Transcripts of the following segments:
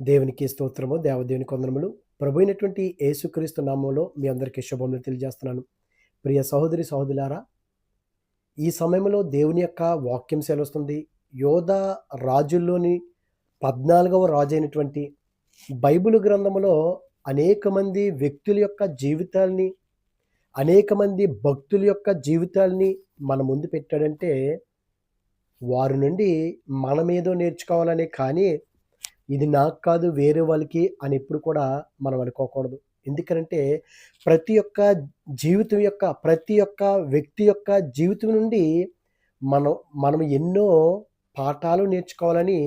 దేవునికి స్తోత్రము దేవదేవుని కొందరములు ప్రభు అయినటువంటి యేసుక్రీస్తు నామంలో మీ అందరికీ శుభములు తెలియజేస్తున్నాను. ప్రియ సహోదరి సహోదరులారా ఈ సమయంలో దేవుని యొక్క వాక్యం సెలవుస్తుంది. యోధ రాజుల్లోని పద్నాలుగవ రాజు అయినటువంటి బైబిల్ గ్రంథములో అనేక మంది వ్యక్తుల యొక్క జీవితాల్ని అనేక మంది భక్తుల యొక్క జీవితాల్ని మన ముందు పెట్టాడంటే వారి నుండి మనమేదో నేర్చుకోవాలనే కానీ ఇది నాకు కాదు వేరే వాళ్ళకి అని ఎప్పుడు కూడా మనం అనుకోకూడదు. ఎందుకంటే ప్రతి ఒక్క జీవితం యొక్క ప్రతి ఒక్క వ్యక్తి యొక్క జీవితం నుండి మనం మనం ఎన్నో పాఠాలు నేర్చుకోవాలని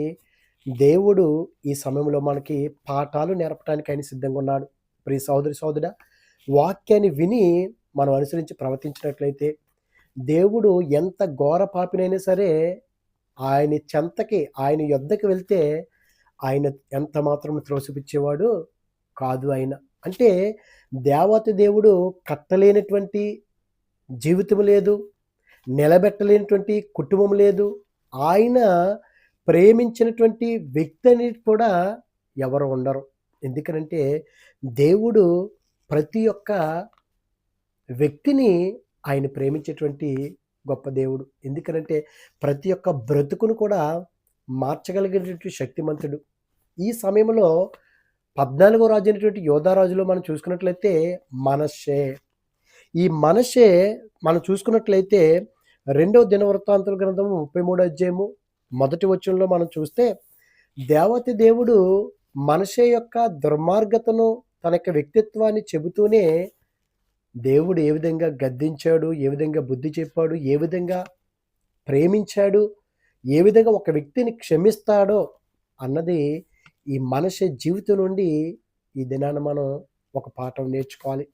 దేవుడు ఈ సమయంలో మనకి పాఠాలు నేర్పడానికి ఆయన సిద్ధంగా ఉన్నాడు. ప్రియ సోదరి సహోదరుడా వాక్యాన్ని విని మనం అనుసరించి ప్రవర్తించినట్లయితే దేవుడు ఎంత ఘోర పాపినైనా సరే ఆయన చెంతకి ఆయన యుద్ధకి వెళ్తే ఆయన ఎంత మాత్రం త్రోసిపుచ్చేవాడు? కాదు ఆయన. అంటే దేవత దేవుడు కట్టలేనటువంటి జీవితం లేదు నిలబెట్టలేనటువంటి కుటుంబం లేదు. ఆయన ప్రేమించినటువంటి వ్యక్తి అనేది కూడా ఎవరు ఉండరు. ఎందుకనంటే దేవుడు ప్రతి ఒక్క వ్యక్తిని ఆయన ప్రేమించేటువంటి గొప్ప దేవుడు. ఎందుకనంటే ప్రతి ఒక్క బ్రతుకును కూడా మార్చగలిగినటువంటి శక్తిమంతుడు. ఈ సమయంలో పద్నాలుగో రాజు అయినటువంటి యోధారాజులో మనం చూసుకున్నట్లయితే మనషే ఈ మనషే మనం చూసుకున్నట్లయితే రెండవ దినవృత్తాంతుల గ్రంథము ముప్పై మూడో అధ్యాయము మొదటి వచనంలో మనం చూస్తే దేవతి దేవుడు మనషే యొక్క దుర్మార్గతను తన యొక్క వ్యక్తిత్వాన్ని చెబుతూనే దేవుడు ఏ విధంగా గద్దించాడు ఏ విధంగా బుద్ధి చెప్పాడు ఏ విధంగా ప్రేమించాడు ఏ విధంగా ఒక వ్యక్తిని క్షమిస్తాడో అన్నది ఈ మనిషి జీవితం నుండి ఈ దినాన్ని మనం ఒక పాఠం నేర్చుకోవాలి.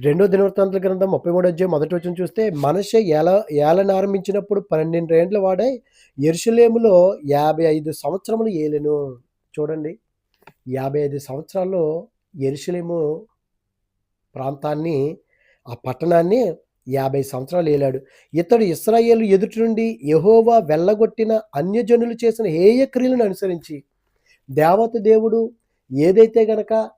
రెండో దినవృత్తాంతుల గ్రంథం ముప్పై మూడు అధ్యాయం మొదటి వచ్చిన చూస్తే మనిషి ఏల ఏలను ఆరంభించినప్పుడు పన్నెండు ఏండ్ల వాడై ఎరుసలేములో యాభై ఐదు సంవత్సరములు ఏలెను. చూడండి. యాభై ఐదు సంవత్సరాల్లో ఎరుసలేము ప్రాంతాన్ని ఆ పట్టణాన్ని యాభై సంవత్సరాలు ఏలాడు. ఇతడు ఇస్రాయేల్ ఎదుటి నుండి యహోవా వెళ్ళగొట్టిన అన్యజనులు చేసిన హేయ క్రియలను అనుసరించి దేవత దేవుడు ఏదైతే గనక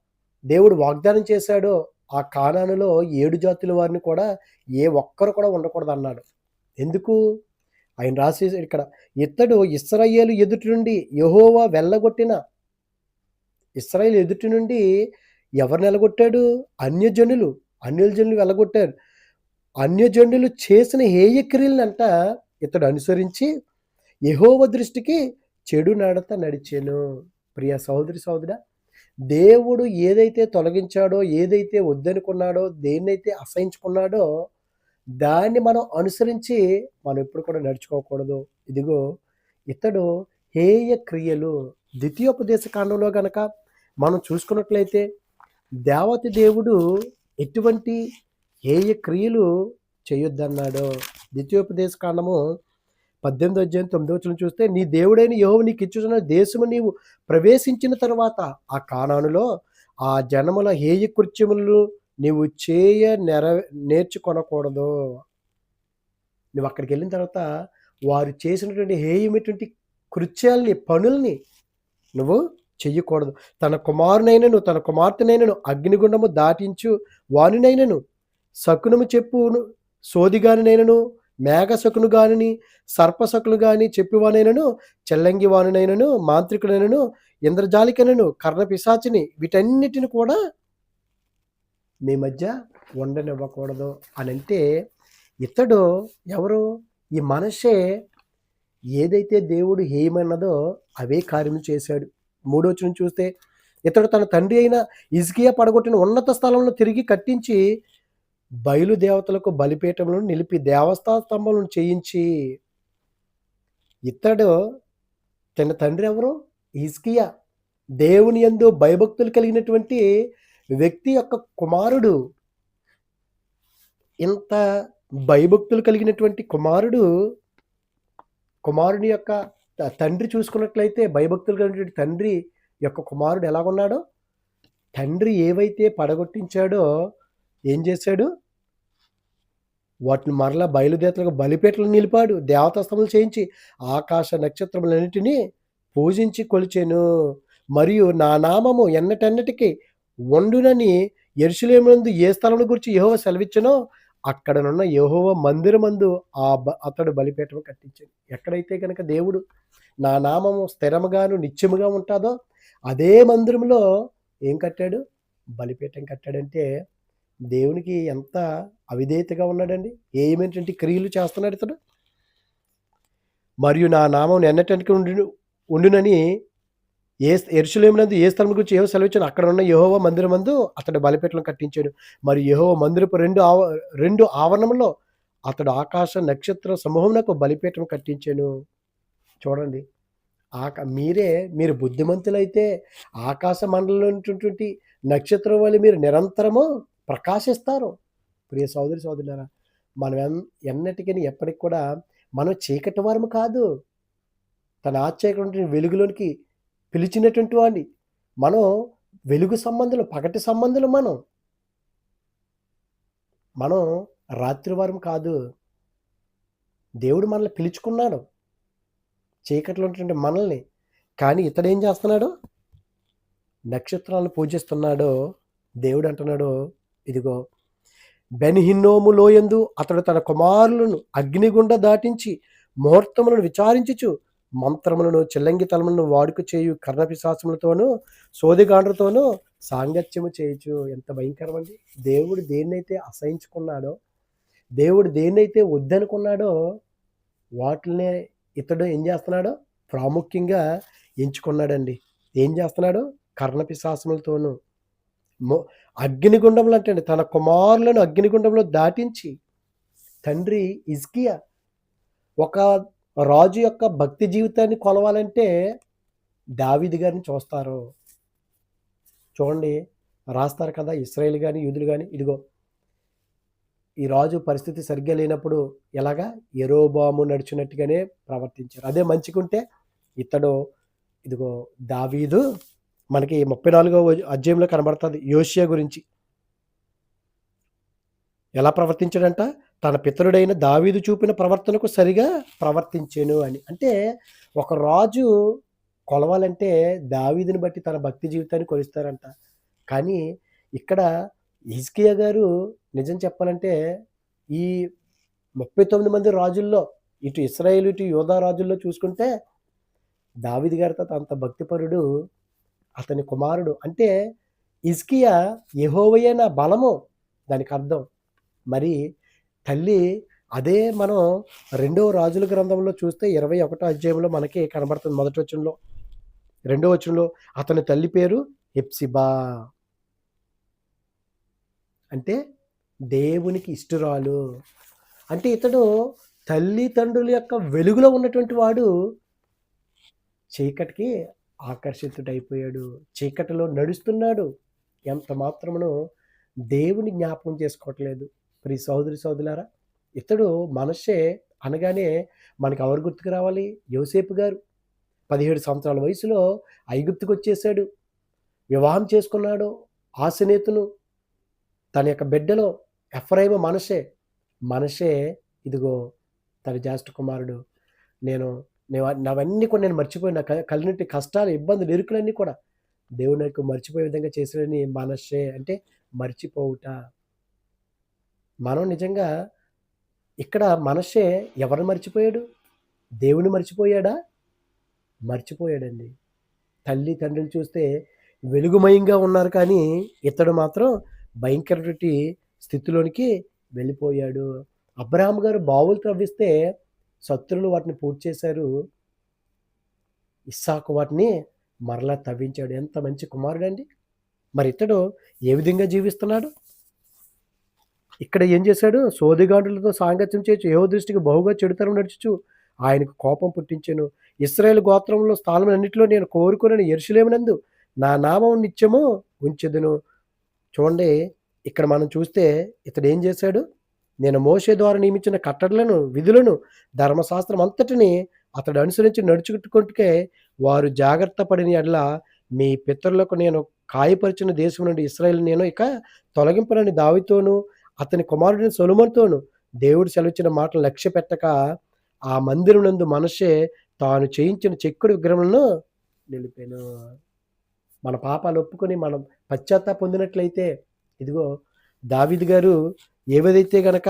దేవుడు వాగ్దానం చేశాడో ఆ కానానులో ఏడు జాతుల వారిని కూడా ఏ ఒక్కరు కూడా ఉండకూడదు అన్నాడు ఎందుకు? ఆయన రాసి ఇక్కడ ఇతడు ఇస్రాయేలు ఎదుటి నుండి యహోవా వెళ్ళగొట్టిన ఇస్రాయేల్ ఎదుటి నుండి ఎవరు నిలగొట్టాడు అన్యజనులు. అన్యజనులు వెళ్ళగొట్టారు. అన్యజనులు చేసిన హేయ క్రియలనంట ఇతడు అనుసరించి యహోవ దృష్టికి చెడు నడత నడిచాను. ప్రియ సహోదరి సహోదర దేవుడు ఏదైతే తొలగించాడో ఏదైతే వద్దనుకున్నాడో దేన్నైతే అసహించుకున్నాడో దాన్ని మనం అనుసరించి మనం ఎప్పుడు కూడా నడుచుకోకూడదు. ఇదిగో ఇతడు హేయ క్రియలు ద్వితీయోపదేశ కాండంలో గనక మనం చూసుకున్నట్లయితే దేవత దేవుడు ఎటువంటి హేయ క్రియలు చేయొద్దన్నాడో. ద్వితీయోపదేశ కాండము పద్దెనిమిది అధ్యాయం తొమ్మిది వచ్చిన చూస్తే నీ దేవుడైన యహోవు నీకు ఇచ్చుచున్న దేశము నీవు ప్రవేశించిన తర్వాత ఆ కానానులో ఆ జనముల హేయ కృత్యములు నీవు చేయ నెర నేర్చుకొనకూడదు. నువ్వు అక్కడికి వెళ్ళిన తర్వాత వారు చేసినటువంటి హేయమైనటువంటి కృత్యాల్ని పనుల్ని నువ్వు చెయ్యకూడదు. తన కుమారునైనను తన కుమార్తెనైనను అగ్నిగుండము దాటించు వానినైనను శకునము చెప్పును సోదిగానినైనను మేఘశకును గానిని సర్పశకులు గాని చెప్పువానైనను చెల్లంగివానునైనను మాంత్రికుడైనను ఇంద్రజాలికనను కర్ణ పిశాచిని వీటన్నిటిని కూడా మీ మధ్య ఉండనివ్వకూడదు అని అంటే ఇతడు ఎవరు? ఈ మనషే ఏదైతే దేవుడు ఏమన్నదో అవే కార్యం చేశాడు. మూడోచనం చూస్తే ఇతడు తన తండ్రి అయిన ఇజ్కియా పడగొట్టిన ఉన్నత స్థలంలో తిరిగి కట్టించి బయలు దేవతలకు బలిపీఠములను నిలిపి దేవస్థా స్తంభములను చేయించి ఇతడు తన తండ్రి ఎవరు? ఈస్కియా దేవుని యందు భయభక్తులు కలిగినటువంటి వ్యక్తి యొక్క కుమారుడు. ఇంత భయభక్తులు కలిగినటువంటి కుమారుడు కుమారుని యొక్క తండ్రి చూసుకున్నట్లయితే భయభక్తులు కలిగినటువంటి తండ్రి యొక్క కుమారుడు ఎలాగున్నాడో? తండ్రి ఏవైతే పడగొట్టించాడో ఏం చేశాడు వాటిని మరలా బయలుదేతలకు బలిపేటలు నిలిపాడు దేవతాస్తములు చేయించి ఆకాశ నక్షత్రములన్నిటినీ పూజించి కొలిచాను మరియు నా నామము ఎన్నటెన్నటికి వండునని యెరూషలేమునందు ఏ స్థలం గురించి యహోవ సెలవిచ్చెనో అక్కడనున్న యహోవ మందిరమందు ఆ బ అతడు బలిపేటను కట్టించాడు. ఎక్కడైతే కనుక దేవుడు నా నామము స్థిరముగాను, నిత్యముగా ఉంటాదో అదే మందిరంలో ఏం కట్టాడు? బలిపీఠం కట్టాడంటే దేవునికి ఎంత అవిధేయతగా ఉన్నాడండి. ఏమేంటంటే క్రియలు చేస్తున్నాడు ఇతడు. మరియు నా నామం ఎన్నటెన్నటికి ఉండును ఉండునని ఏ ఎరుసలేమునందు ఏ స్థలం గురించి ఏవో సెలవిచ్చాను అక్కడ ఉన్న యహోవ మందిరమందు అతడు బలిపీఠం కట్టించాడు. మరియు యహోవ మందిరపు రెండు ఆవ రెండు ఆవరణంలో అతడు ఆకాశ నక్షత్ర సమూహంలో బలిపీఠం కట్టించాను చూడండి. ఆక మీరే మీరు బుద్ధిమంతులైతే ఆకాశ మండలంలో ఉన్నటువంటి నక్షత్రం వల్ల మీరు నిరంతరము ప్రకాశిస్తారు. ప్రియ సోదరి సోదరులారా మనం ఎన్నటికీ ఎప్పటికి కూడా మనం చీకటి వారము కాదు. తన ఆశ్చర్యటువంటి వెలుగులోనికి పిలిచినటువంటి వాడిని. మనం వెలుగు సంబంధులు పగటి సంబంధులు మనం. మనం రాత్రి వారం కాదు. దేవుడు మనల్ని పిలుచుకున్నాడు. చీకట్లో ఉన్నటువంటి మనల్ని. కానీ ఇతడేం చేస్తున్నాడు? నక్షత్రాలను పూజిస్తున్నాడు. దేవుడు అంటున్నాడు, ఇదిగో బెనిహిన్నోము లోయందు అతడు తన కుమారులను అగ్నిగుండ దాటించి ముహూర్తములను విచారించుచు మంత్రములను, చిల్లంగితనములను వాడుక చేయు కర్ణపిశాసములతోనూ సోదిగాండ్రతోనూ సాంగత్యము చేయొచ్చు ఎంత భయంకరమండి. దేవుడు దేన్నైతే అసహించుకున్నాడో, దేవుడు దేన్నైతే వద్దనుకున్నాడో వాటిల్నే ఇతడు ఏం చేస్తున్నాడో ప్రాముఖ్యంగా ఎంచుకున్నాడండి. ఏం చేస్తున్నాడు? కర్ణపిశాసములతోనూ మో అగ్నిగుండంలో అంటే అండి తన కుమారులను అగ్నిగుండంలో దాటించి తండ్రి ఇజ్కియా ఒక రాజు యొక్క భక్తి జీవితాన్ని కొలవాలంటే దావిది గారిని చూస్తారు. చూడండి రాస్తారు కదా! ఇస్రాయిల్ కానీ యూదులు కానీ ఇదిగో ఈ రాజు పరిస్థితి సరిగ్గా లేనప్పుడు ఎలాగా? ఎరోబాము నడిచినట్టుగానే ప్రవర్తించారు. అదే మంచిగుంటే ఇతడు ఇదిగో దావీదు మనకి 34వ అధ్యాయంలో కనబడుతుంది యోషియా గురించి. ఎలా ప్రవర్తించాడంట? తన పితరుడైన దావీదు చూపిన ప్రవర్తనకు సరిగా ప్రవర్తించాను అని. అంటే ఒక రాజు కొలవాలంటే దావీదుని బట్టి తన భక్తి జీవితాన్ని కొలుస్తారంట. కానీ ఇక్కడ హిజ్కియా గారు నిజం చెప్పాలంటే ఈ 39 మంది రాజుల్లో ఇటు ఇస్రాయేల్ ఇటు యోధా రాజుల్లో చూసుకుంటే దావిది గారితో అంత భక్తిపరుడు అతని కుమారుడు. అంటే హిజ్కియా యెహోవాయే నా బలము దానికర్థం. మరి తల్లి అదే మనం రెండో రాజుల గ్రంథంలో చూస్తే 21 అధ్యాయంలో మనకి కనబడుతుంది మొదటి వచనంలో. రెండో వచనంలో అతని తల్లి పేరు హెప్సిబా. అంటే దేవునికి ఇష్టరాలు అంటే ఇతడు తల్లిదండ్రుల యొక్క వెలుగులో ఉన్నటువంటి వాడు చీకటికి ఆకర్షితుడైపోయాడు. చీకటిలో నడుస్తున్నాడు. ఎంత మాత్రమును దేవుని జ్ఞాపకం చేసుకోవట్లేదు. ప్రి సోదరి సోదరులారా ఇతడు మనష్షే అనగానే మనకు ఎవరు గుర్తుకు రావాలి? యోసేపు గారు. 17 సంవత్సరాల వయసులో ఐగుప్తుకొచ్చేసాడు. వివాహం చేసుకున్నాడు. ఆశనేతును తన యొక్క బిడ్డలో ఎఫ్రాయిము మనషే మనషే ఇదిగో తన జ్యేష్ఠ కుమారుడు. నేను నేను అవన్నీ కూడా నేను మర్చిపోయిన నా క కష్టాలు, ఇబ్బందులు, ఇరుకులన్నీ కూడా దేవుడు నాకు మర్చిపోయే విధంగా చేసినని మనష్షే అంటే మర్చిపోవుట. మనం నిజంగా ఇక్కడ మనష్షే ఎవరిని మర్చిపోయాడు? దేవుని మర్చిపోయాడా? మర్చిపోయాడండి. తల్లి, తండ్రులు చూస్తే వెలుగుమయంగా ఉన్నారు కానీ ఇతడు మాత్రం భయంకరమైనటువంటి స్థితిలోనికి వెళ్ళిపోయాడు. అబ్రహాం గారు బావులు త్రవ్విస్తే శత్రులు వాటిని పూర్తి చేశారు. ఇస్సాకు వాటిని మరలా తవ్వించాడు. ఎంత మంచి కుమారుడు అండి మరి ఇతడు ఏ విధంగా జీవిస్తున్నాడు? ఇక్కడ ఏం చేశాడు? సోదిగాండులతో సాంగత్యం చేయొచ్చు యో దృష్టికి బహుగా చెడుతరం నడుచుచు ఆయనకు కోపం పుట్టించెను. గోత్రంలో గోత్రములో అన్నింటిలో నేను కోరుకొనిన యెరూషలేమునందు నా నామం నిత్యము ఉంచెదను. చూడండి ఇక్కడ మనం చూస్తే ఇతడు ఏం చేశాడు? నేను మోషే ద్వారా నియమించిన కట్టడలను, విధులను, ధర్మశాస్త్రం అంతటిని అతడు అనుసరించి నడుచుకుంటుకుంటే వారు జాగ్రత్త పడిన యెడల మీ పితరులకు నేను కాయపరిచిన దేశం నుండి ఇస్రాయల్ నేను ఇక తొలగింపనని దావితోనూ అతని కుమారుడిని సొలుమన్తోనూ దేవుడు సెలవిచ్చిన మాటలు లక్ష్యపెట్టక ఆ మందిరం నందు మనసే తాను చేయించిన చెక్కుడు విగ్రహములను నిలిపాను. మన పాపాలు ఒప్పుకొని మనం పశ్చాత్తాప పొందినట్లయితే ఇదిగో దావిద్ గారు ఏవేదైతే గనక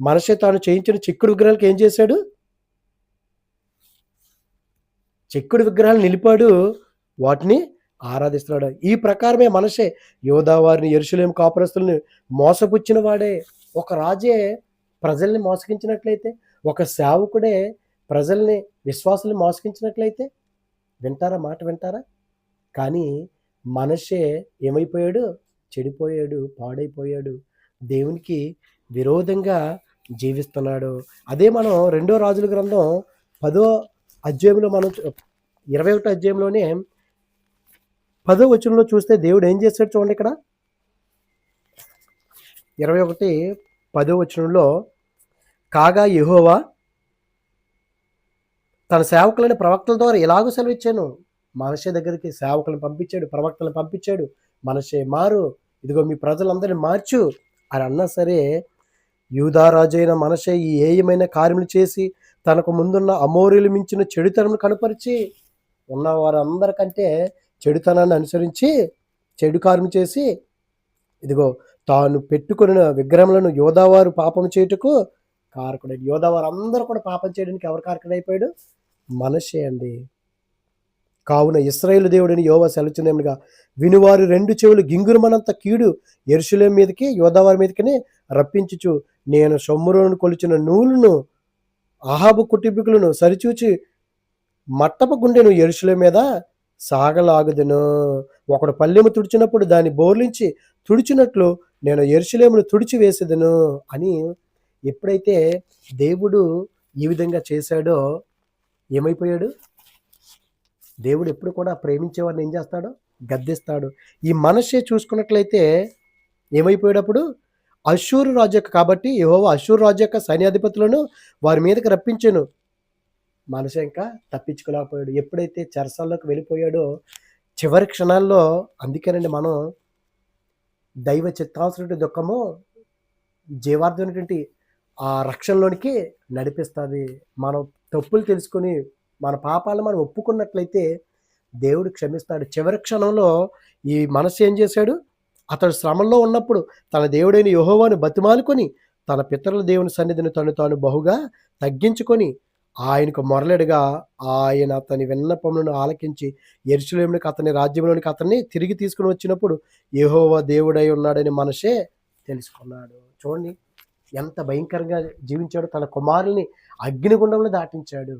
మనసే తాను చేయించిన చిక్కుడు విగ్రహాలకు ఏం చేశాడు? చిక్కుడు విగ్రహాలు నిలిపాడు. వాటిని ఆరాధిస్తున్నాడు. ఈ ప్రకారమే మనసే యోధా వారిని ఎరుసలేం కాపురస్తుల్ని మోసపుచ్చిన వాడే. ఒక రాజే ప్రజల్ని మోసగించినట్లయితే ఒక సేవకుడే ప్రజల్ని విశ్వాసుల్ని మోసగించినట్లయితే వింటారా? మాట వింటారా? కానీ మనషే ఏమైపోయాడు? చెడిపోయాడు పాడైపోయాడు. దేవునికి విరోధంగా జీవిస్తున్నాడు. అదే మనం రెండో రాజుల గ్రంథం పదో అధ్యాయంలో మనం ఇరవై ఒకటో అధ్యాయంలోనే పదో వచనంలో చూస్తే దేవుడు ఏం చేస్తాడు చూడండి ఇక్కడ. ఇరవై ఒకటి పదో వచనంలో కాగా యహోవా తన సేవకులని ప్రవక్తల ద్వారా ఎలాగో సెలవిచ్చాను. మనిషి దగ్గరికి సేవకులను పంపించాడు ప్రవక్తలను పంపించాడు. మనషే మారు. ఇదిగో మీ ప్రజలందరిని మార్చు. అని అన్నా సరే యూదారాజు అయిన మనషే ఈ ఏయమైన కార్యములు చేసి తనకు ముందున్న అమోరీలు మించిన చెడుతనములు కనపరిచి ఉన్న వారందరికంటే చెడుతనాన్ని అనుసరించి చెడు కార్యం చేసి ఇదిగో తాను పెట్టుకున్న విగ్రహములను యోధావారు పాపం చేయుటకు కారకుడు యోధావారు అందరూ కూడా పాపం చేయడానికి ఎవరు కారకుడు అయిపోయాడు మనషే అండి. కావున ఇస్రాయేల్ దేవుడిని యోవ సెలచునేముగా వినువారు రెండు చెవులు గింగురుమనంత కీడు ఎరుషులేం మీదకి యోధావారి మీదకినే రప్పించుచు నేను సొమ్మురును కొలిచిన నూలును ఆహాబు కుటుంబీకులను సరిచూచి మట్టపు గుండెను ఎరుషుల మీద సాగలాగుదును. ఒకడు పల్లెము తుడిచినప్పుడు దాన్ని బోర్లించి తుడిచినట్లు నేను ఎరుషులేమును తుడిచి వేసేదను అని ఎప్పుడైతే దేవుడు ఈ విధంగా చేశాడో ఏమైపోయాడు? దేవుడు ఎప్పుడు కూడా ప్రేమించేవాడిని ఏం చేస్తాడు? గద్దిస్తాడు. ఈ మనషే చూసుకున్నట్లయితే ఏమైపోయేటప్పుడు? అశూరు రాజు యొక్క కాబట్టి యహోవ అశూరు రాజు యొక్క సైన్యాధిపతులను వారి మీదకి రప్పించాను. మనసు ఇంకా తప్పించుకోలేకపోయాడు. ఎప్పుడైతే చెరసాల్లోకి వెళ్ళిపోయాడో చివరి క్షణాల్లో అందుకేనండి మనం దైవ చిత్తాల్సినటువంటి దుఃఖము జీవార్థమైనటువంటి ఆ రక్షణలోనికి నడిపిస్తుంది. మనం తప్పులు తెలుసుకొని మన పాపాలను మనం ఒప్పుకున్నట్లయితే దేవుడు క్షమిస్తాడు. చివరి క్షణంలో ఈ మనసు ఏం చేశాడు? అతడు శ్రమంలో ఉన్నప్పుడు తన దేవుడైన యహోవాను బతిమాలుకొని తన పితరుల దేవుని సన్నిధిని తను తాను బహుగా తగ్గించుకొని ఆయనకు మొరలెడగా ఆయన అతని విన్నపములను ఆలకించి ఎరుసలేమునికి అతని రాజ్యంలోనికి అతన్ని తిరిగి తీసుకుని వచ్చినప్పుడు యహోవా దేవుడై ఉన్నాడని మనసే తెలుసుకున్నాడు. చూడండి ఎంత భయంకరంగా జీవించాడు. తన కుమారుల్ని అగ్నిగుండంలో దాటించాడు.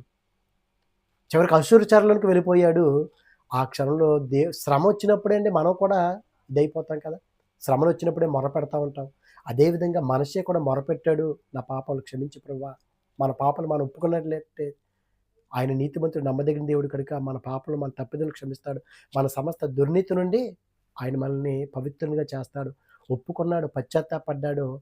చివరికి అసూరుచారులోనికి వెళ్ళిపోయాడు. ఆ క్షణంలో దే శ్రమ వచ్చినప్పుడే అండి మనం కూడా ఇదైపోతాం కదా. శ్రమలు వచ్చినప్పుడే మొర పెడతా ఉంటాం. అదేవిధంగా మనసే కూడా మొరపెట్టాడు నా పాపాలు క్షమించి ప్రభా మన పాపలు మనం ఒప్పుకున్నట్లయితే ఆయన నీతిమంతుడు నమ్మదగిన దేవుడు కనుక మన పాపలు మన తప్పిదలు క్షమిస్తాడు. మన సమస్త దుర్నీతి నుండి ఆయన మనల్ని పవిత్రంగా చేస్తాడు. ఒప్పుకున్నాడు పశ్చాత్తాపడ్డాడు.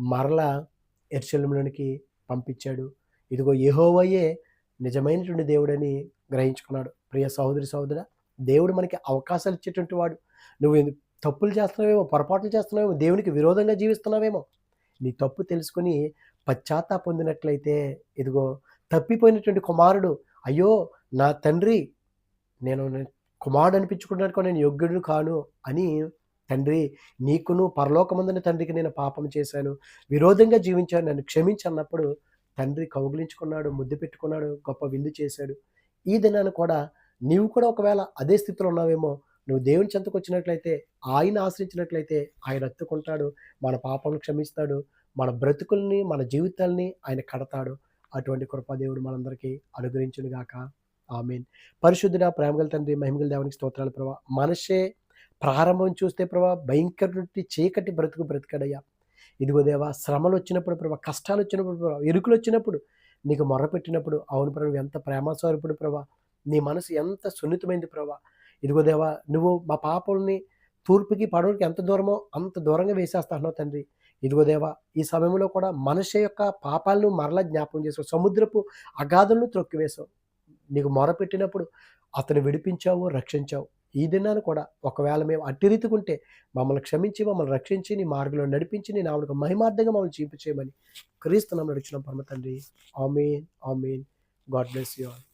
మరలా ఎర్శల్యంలోనికి పంపించాడు. ఇదిగో ఏహోవయ్యే నిజమైనటువంటి దేవుడని గ్రహించుకున్నాడు. ప్రియ సహోదరి సహోదర దేవుడు మనకి అవకాశాలు ఇచ్చేటువంటి వాడు. నువ్వు ఎందు- తప్పులు చేస్తున్నావేమో పొరపాట్లు చేస్తున్నావేమో దేవునికి విరోధంగా జీవిస్తున్నావేమో నీ తప్పు తెలుసుకుని పశ్చాత్తా పొందినట్లయితే ఇదిగో తప్పిపోయినటువంటి కుమారుడు అయ్యో నా తండ్రి నేను కుమారుడు అనిపించుకున్నాడు నేను యోగ్యుడు కాను అని తండ్రి నీకును పరలోకమందున తండ్రికి నేను పాపం చేశాను విరోధంగా జీవించాను నన్ను క్షమించి అన్నప్పుడు తండ్రి కౌగిలించుకున్నాడు ముద్దు పెట్టుకున్నాడు గొప్ప విందు చేశాడు. ఈ దినాన్ని కూడా నీవు కూడా ఒకవేళ అదే స్థితిలో ఉన్నావేమో నువ్వు దేవుని చెంతకు వచ్చినట్లయితే ఆయన ఆశ్రయించినట్లయితే ఆయన అత్తుకుంటాడు మన పాపం క్షమిస్తాడు మన బ్రతుకుల్ని మన జీవితాల్ని ఆయన కడతాడు. అటువంటి కృపాదేవుడు మనందరికీ అనుగ్రహించునుగాక. ఆమెన్. పరిశుద్ధుడ ప్రేమగల తండ్రి మహిమగల దేవునికి స్తోత్రాలు ప్రభా. మనషే ప్రారంభం చూస్తే ప్రభా భయంకర నుండి చీకటి బ్రతుకు బ్రతికడయ్యా. ఇదిగో దేవా శ్రమలు వచ్చినప్పుడు ప్రభా కష్టాలు వచ్చినప్పుడు ప్రభా ఇరుకులు వచ్చినప్పుడు నీకు మొరపెట్టినప్పుడు అవును ప్రభు ఎంత ప్రేమస్వరూపుడు ప్రభా నీ మనసు ఎంత సున్నితమైంది ప్రభా. ఇదిగో దేవా నువ్వు మా పాపల్ని తూర్పుకి పడవలకి ఎంత దూరమో అంత దూరంగా వేసేస్తాను తండ్రి. ఇదిగో దేవా ఈ సమయంలో కూడా మనిషి యొక్క పాపాలను మరలా జ్ఞాపకం చేసావు. సముద్రపు అగాధులను త్రొక్కివేశావు నీకు మొరపెట్టినప్పుడు అతను విడిపించావు రక్షించావు. ఈ దినాన్ని కూడా ఒకవేళ మేము అట్టి రీతికుంటే మమ్మల్ని క్షమించి మమ్మల్ని రక్షించి నీ మార్గంలో నడిపించి నేను నామకు మహిమార్థంగా మమ్మల్ని చూపించేయమని క్రీస్తు నమ్మని నడిచిన పరమ తండ్రి. Amen amen. God bless you all.